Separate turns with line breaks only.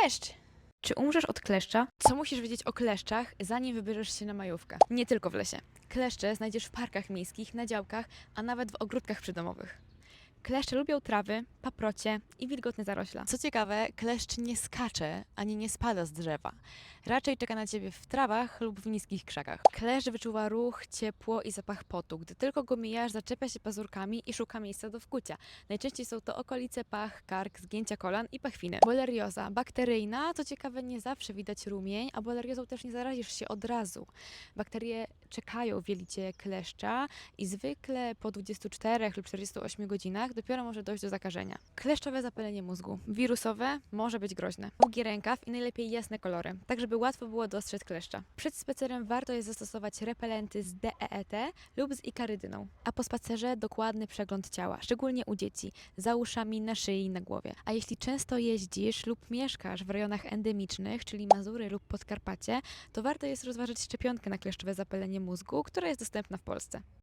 Kleszcz! Czy umrzesz od kleszcza? Co musisz wiedzieć o kleszczach, zanim wybierzesz się na majówkę? Nie tylko w lesie. Kleszcze znajdziesz w parkach miejskich, na działkach, a nawet w ogródkach przydomowych. Kleszcze lubią trawy, paprocie i wilgotne zarośla.
Co ciekawe, kleszcz nie skacze ani nie spada z drzewa. Raczej czeka na ciebie w trawach lub w niskich krzakach.
Kleszcz wyczuwa ruch, ciepło i zapach potu. Gdy tylko go mijasz, zaczepia się pazurkami i szuka miejsca do wkucia. Najczęściej są to okolice pach, kark, zgięcia kolan i pachwiny. Bolerioza bakteryjna, co ciekawe nie zawsze widać rumień, a boleriozą też nie zarazisz się od razu. Bakterie czekają w jelicie kleszcza i zwykle po 24 lub 48 godzinach dopiero może dojść do zakażenia. Kleszczowe zapalenie mózgu. Wirusowe może być groźne. Długi rękaw i najlepiej jasne kolory, tak żeby łatwo było dostrzec kleszcza. Przed spacerem warto jest zastosować repelenty z DEET lub z ikarydyną. A po spacerze dokładny przegląd ciała, szczególnie u dzieci, za uszami, na szyi i na głowie. A jeśli często jeździsz lub mieszkasz w rejonach endemicznych, czyli Mazury lub Podkarpacie, to warto jest rozważyć szczepionkę na kleszczowe zapalenie mózgu, która jest dostępna w Polsce.